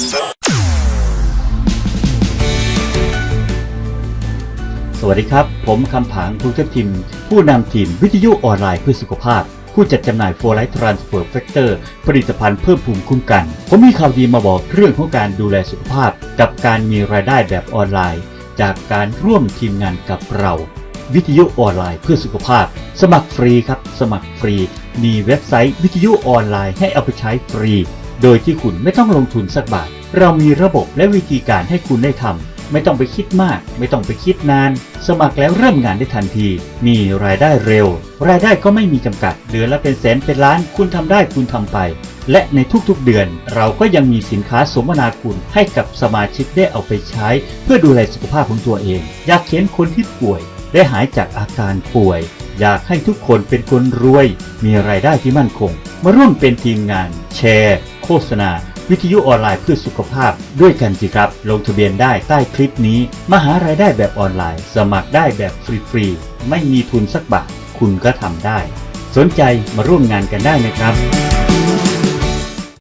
สวัสดีครับ ผมคำผางภูเทพทิม ผู้นำทีมวิทยุออนไลน์เพื่อสุขภาพ ผู้จัดจำหน่าย For Life Transfer Factor ผลิตภัณฑ์เพิ่มภูมิคุ้มกัน ผมมีข่าวดีมาบอกเรื่องของการดูแลสุขภาพ กับการมีรายได้แบบออนไลน์ จากการร่วมทีมงานกับเราวิทยุออนไลน์เพื่อสุขภาพ สมัครฟรีครับ สมัครฟรี มีเว็บไซต์วิทยุออนไลน์ให้เอาไปใช้ฟรี โดยที่คุณไม่ต้องลงทุนสักบาท เรามีระบบและวิธีการให้คุณได้ทำ ไม่ต้องไปคิดมาก ไม่ต้องไปคิดนาน สมัครแล้วเริ่มงานได้ทันที มีรายได้เร็ว รายได้ก็ไม่มีจำกัด เดือนละเป็นแสนเป็นล้าน คุณทำได้คุณทำไป และในทุกๆเดือน เราก็ยังมีสินค้าสมนาคุณให้กับสมาชิกได้เอาไปใช้ เพื่อดูแลสุขภาพของตัวเอง อยากเห็นคนที่ป่วยได้หายจากอาการป่วย อยากให้ทุกคนเป็นคนรวย มีรายได้ที่มั่นคง มาร่วมเป็นทีมงาน แชร์ โฆษณา วิทยุออนไลน์เพื่อสุขภาพ ด้วยกันสิครับ ลงทะเบียนได้ใต้คลิปนี้มาหารายได้แบบออนไลน์ สมัครได้แบบฟรีๆไม่มีทุนสักบาทคุณก็ทำได้ สนใจมาร่วมงานกันได้นะครับ